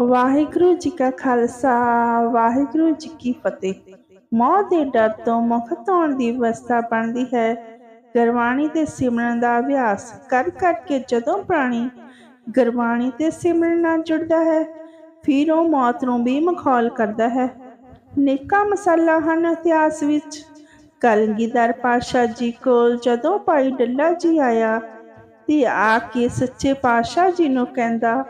ਵਾਹਿਗੁਰੂ ਜੀ ਕਾ ਖਾਲਸਾ, ਵਾਹਿਗੁਰੂ ਜੀ ਕੀ ਫਤਿਹ। ਮੌਤ ਦੇ ਡਰ ਤੋਂ ਮੁਖ ਧੋਣ ਦੀ ਅਵਸਥਾ ਬਣਦੀ ਹੈ। ਗੁਰਬਾਣੀ ਤੇ ਸਿਮਰਨ ਦਾ ਅਭਿਆਸ ਕਰ ਕਰਕੇ ਜਦੋਂ ਪ੍ਰਾਣੀ ਗੁਰਬਾਣੀ ਤੇ ਸਿਮਰਨ ਨਾਲ ਜੁੜਦਾ ਹੈ, ਫਿਰ ਉਹ ਮੌਤ ਨੂੰ ਵੀ ਮਖੌਲ ਕਰਦਾ ਹੈ। ਨੇਕਾ ਮਸਾਲਾ ਹਨ ਇਤਿਹਾਸ ਵਿੱਚ। ਕਲਗੀਧਰ ਪਾਸ਼ਾ ਜੀ ਕੋਲ ਜਦੋਂ ਭਾਈ ਡੱਲਾ ਜੀ ਆਇਆ, ਤੇ ਆ ਕੇ ਸੱਚੇ ਪਾਤਸ਼ਾਹ ਜੀ ਨੂੰ ਕਹਿੰਦਾ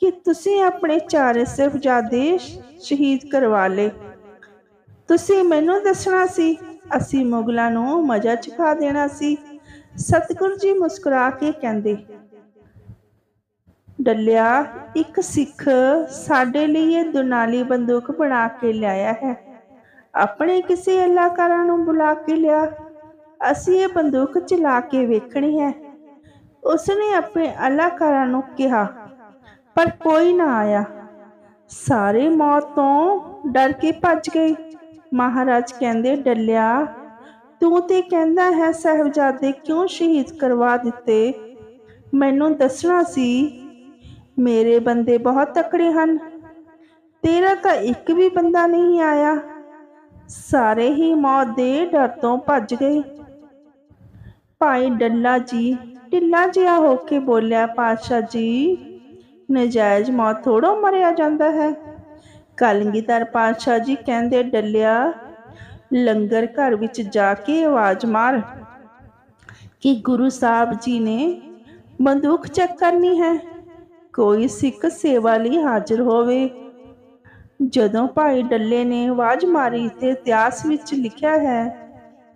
ਕਿ ਤੁਸੀਂ ਆਪਣੇ ਚਾਰੇ ਸਾਹਿਬਜ਼ਾਦੇ ਸ਼ਹੀਦ ਕਰਵਾ ਲਏ। ਤੁਸੀਂ ਮੈਨੂੰ ਦੱਸਣਾ ਸੀ, ਅਸੀਂ ਮੁਗਲਾਂ ਨੂੰ ਮਜ਼ਾ ਚਖਾ ਦੇਣਾ ਸੀ। ਸਤਿਗੁਰ ਜੀ ਮੁਸਕਰਾ ਕੇ ਕਹਿੰਦੇ, ਡੱਲਿਆ, ਇੱਕ ਸਿੱਖ ਸਾਡੇ ਲਈ ਇਹ ਦੁਨਾਲੀ ਬੰਦੂਕ ਬਣਾ ਕੇ ਲਿਆਇਆ ਹੈ। ਆਪਣੇ ਕਿਸੇ ਅਲਾਕਾਰਾਂ ਨੂੰ ਬੁਲਾ ਕੇ ਲਿਆ। ਅਸੀਂ ਇਹ ਬੰਦੂਕ ਚਲਾ ਕੇ ਵੇਖਣੀ ਹੈ। ਉਸਨੇ ਆਪਣੇ ਅਲਾਕਾਰਾਂ ਨੂੰ ਕਿਹਾ ਪਰ ਕੋਈ ਨਾ ਆਇਆ। ਸਾਰੇ ਮੌਤ ਤੋਂ ਡਰ ਕੇ ਭੱਜ ਗਏ। ਮਹਾਰਾਜ ਕਹਿੰਦੇ, ਡੱਲਿਆ, ਤੂੰ ਤੇ ਕਹਿੰਦਾ ਹੈ, ਸਹਿਬਜ਼ਾਦੇ ਕਿਉਂ ਸ਼ਹੀਦ ਕਰਵਾ ਦਿੱਤੇ? ਮੈਨੂੰ ਦੱਸਣਾ ਸੀ, ਮੇਰੇ ਬੰਦੇ ਬਹੁਤ ਤਕੜੇ ਹਨ। ਤੇਰਾ ਤਾਂ ਇੱਕ ਵੀ ਬੰਦਾ ਨਹੀਂ ਆਇਆ। ਸਾਰੇ ਹੀ ਮੌਤ ਦੇ ਡਰ ਤੋਂ ਭੱਜ ਗਏ। ਭਾਈ ਡੱਲਾ ਜੀ ਢਿੱਲਾ ਜਿਹਾ ਹੋ ਕੇ ਬੋਲਿਆ, ਪਾਤਸ਼ਾਹ ਜੀ ਨਜਾਇਜ਼ ਮੌਤ ਥੋੜੋ ਮਰਿਆ ਜਾਂਦਾ ਹੈ। ਕਲਗੀਧਰ ਪਾਤਸ਼ਾਹ ਜੀ ਕਹਿੰਦੇ, ਡੱਲਿਆ, ਲੰਗਰ ਘਰ ਵਿੱਚ ਜਾ ਕੇ ਆਵਾਜ਼ ਮਾਰ ਕਿ ਗੁਰੂ ਸਾਹਿਬ ਜੀ ਨੇ ਬੰਦੂਕ ਚੈੱਕ ਕਰਨੀ ਹੈ। ਕੋਈ ਸਿੱਖ ਸੇਵਾ ਲਈ ਹਾਜ਼ਰ ਹੋਵੇ। ਜਦੋਂ ਭਾਈ ਡੱਲੇ ਨੇ ਆਵਾਜ਼ ਮਾਰੀ ਤੇ ਇਤਿਹਾਸ ਵਿੱਚ ਲਿਖਿਆ ਹੈ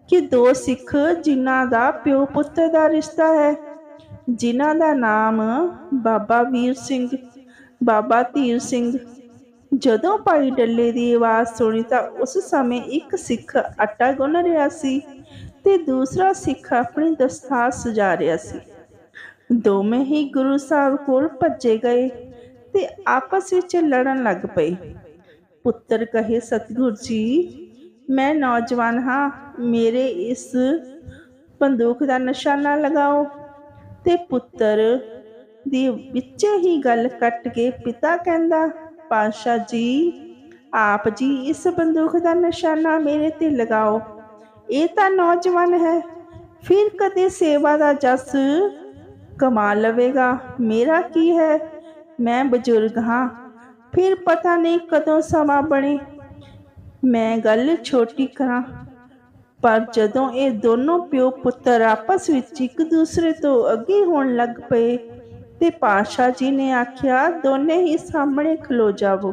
ਕਿ ਦੋ ਸਿੱਖ ਜਿਨ੍ਹਾਂ ਦਾ ਪਿਓ ਪੁੱਤਰ ਦਾ ਰਿਸ਼ਤਾ ਹੈ ਜਿਨ੍ਹਾਂ ਦਾ ਨਾਮ ਬਾਬਾ ਵੀਰ ਸਿੰਘ, ਬਾਬਾ ਧੀਰ ਸਿੰਘ। ਜਦੋਂ ਭਾਈ ਡੱਲੇ ਦੀ ਆਵਾਜ਼ ਸੁਣੀ ਤਾਂ ਉਸ ਸਮੇਂ ਇੱਕ ਸਿੱਖ ਆਟਾ ਗੁੰਨ ਰਿਹਾ ਸੀ ਤੇ ਦੂਸਰਾ ਸਿੱਖ ਆਪਣੀ ਦਸਤਾਰ ਸਜਾ ਰਿਹਾ ਸੀ। ਦੋਵੇਂ ਹੀ ਗੁਰੂ ਸਾਹਿਬ ਕੋਲ ਭੱਜੇ ਗਏ ਤੇ ਆਪਸ ਵਿੱਚ ਲੜਨ ਲੱਗ ਪਏ। ਪੁੱਤਰ ਕਹੇ, ਸਤਿਗੁਰ ਜੀ, ਮੈਂ ਨੌਜਵਾਨ ਹਾਂ। ਮੇਰੇ ਇਸ ਬੰਦੂਕ ਦਾ ਨਿਸ਼ਾਨਾ ਲਗਾਓ। ਤੇ ਪੁੱਤਰ ਦੀ ਵਿੱਚ ਹੀ ਗੱਲ ਕੱਟ ਕੇ ਪਿਤਾ ਕਹਿੰਦਾ ਪਾਸ਼ਾ ਜੀ, ਆਪ ਜੀ ਇਸ ਬੰਦੂਕ ਦਾ ਨਿਸ਼ਾਨਾ ਮੇਰੇ ਤੇ ਲਗਾਓ। ਇਹ ਤਾਂ ਨੌਜਵਾਨ ਹੈ। ਫਿਰ ਕਦੇ ਸੇਵਾ ਦਾ ਜਸ ਕਮਾ ਲਵੇਗਾ। ਮੇਰਾ ਕੀ ਹੈ? ਮੈਂ ਬਜ਼ੁਰਗ ਹਾਂ। ਫਿਰ ਪਤਾ ਨਹੀਂ ਕਦੋਂ ਸਮਾਂ ਬਣੇ। ਮੈਂ ਗੱਲ ਛੋਟੀ ਕਰਾਂ। ਪਰ ਜਦੋਂ ਇਹ ਦੋਨੋਂ ਪਿਓ ਪੁੱਤਰ ਆਪਸ ਵਿੱਚ ਇੱਕ ਦੂਸਰੇ ਤੋਂ ਅੱਗੇ ਹੋਣ ਲੱਗ ਪਏ ਤੇ ਪਾਸ਼ਾ ਜੀ ਨੇ ਆਖਿਆ, ਦੋਨੇ ਹੀ ਸਾਹਮਣੇ ਖਲੋ ਜਾਵੋ।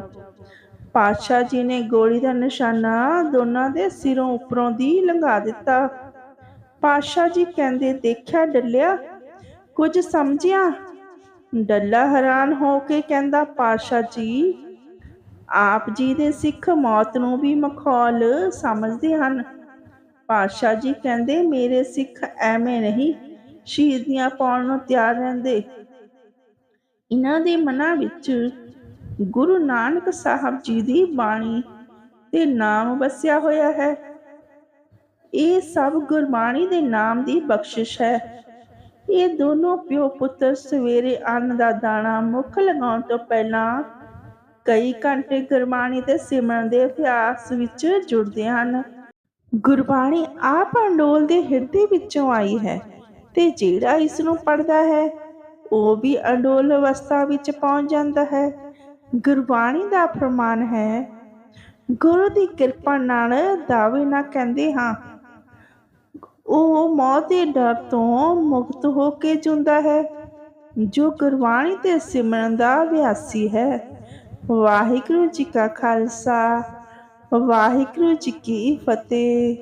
ਪਾਸ਼ਾ ਜੀ ਨੇ ਗੋਲੀ ਦਾ ਨਿਸ਼ਾਨਾ ਦੋਨਾਂ ਦੇ ਸਿਰੋਂ ਉੱਪਰੋਂ ਦੀ ਲੰਘਾ ਦਿੱਤਾ। ਪਾਸ਼ਾ ਜੀ ਕਹਿੰਦੇ, ਦੇਖਿਆ ਡੱਲਿਆ, ਕੁਝ ਸਮਝਿਆ? ਡੱਲਾ ਹੈਰਾਨ ਹੋ ਕੇ ਕਹਿੰਦਾ ਪਾਸ਼ਾ ਜੀ, ਆਪ ਜੀ ਦੇ ਸਿੱਖ ਮੌਤ ਨੂੰ ਵੀ ਮਖੌਲ ਸਮਝਦੇ ਹਨ। ਪਾਤਸ਼ਾਹ ਜੀ ਕਹਿੰਦੇ, ਮੇਰੇ ਸਿੱਖ ਐਵੇਂ ਨਹੀਂ ਸ਼ਹੀਦੀਆਂ ਪਾਉਣ ਨੂੰ ਤਿਆਰ ਰਹਿੰਦੇ। ਇਹਨਾਂ ਦੇ ਮਨਾਂ ਵਿੱਚ ਗੁਰੂ ਨਾਨਕ ਸਾਹਿਬ ਜੀ ਦੀ ਬਾਣੀ ਤੇ ਨਾਮ ਵਸਿਆ ਹੋਇਆ ਹੈ। ਇਹ ਸਭ ਗੁਰਬਾਣੀ ਦੇ ਨਾਮ ਦੀ ਬਖਸ਼ਿਸ਼ ਹੈ। ਇਹ ਦੋਨੋਂ ਪਿਓ ਪੁੱਤਰ ਸਵੇਰੇ ਅੰਨ ਦਾ ਦਾਣਾ ਮੁੱਖ ਲਗਾਉਣ ਤੋਂ ਪਹਿਲਾਂ ਕਈ ਘੰਟੇ ਗੁਰਬਾਣੀ ਤੇ ਸਿਮਰਨ ਦੇ ਅਭਿਆਸ ਵਿੱਚ ਜੁੜਦੇ ਹਨ। ਗੁਰਬਾਣੀ ਆਪ ਅੰਡੋਲ ਦੇ ਹਿਰਦੇ ਵਿੱਚੋਂ ਆਈ ਹੈ ਤੇ ਜਿਹੜਾ ਇਸ ਨੂੰ ਪੜਦਾ ਹੈ, ਉਹ ਵੀ ਅੰਡੋਲ ਅਵਸਥਾ ਵਿੱਚ ਪਹੁੰਚ ਜਾਂਦਾ ਹੈ। ਗੁਰਬਾਣੀ ਦਾ ਪ੍ਰਮਾਣ ਹੈ, ਗੁਰੂ ਦੀ ਕਿਰਪਾ ਨਾਲ ਦਾਵੇ ਨਾ ਕਹਿੰਦੇ ਹਾਂ। ਉਹ ਮੌਤ ਦੇ ਡਰ ਤੋਂ ਮੁਕਤ ਹੋ ਕੇ ਜਿਉਂਦਾ ਹੈ, ਜੋ ਗੁਰਬਾਣੀ ਤੇ ਸਿਮਰਨ ਦਾ ਅਭਿਆਸੀ ਹੈ। ਵਾਹਿਗੁਰੂ ਜੀ ਕਾ ਖਾਲਸਾ। ਵਾਹਿਗੁਰੂ ਜੀ ਕੀ ਫਤਿਹ।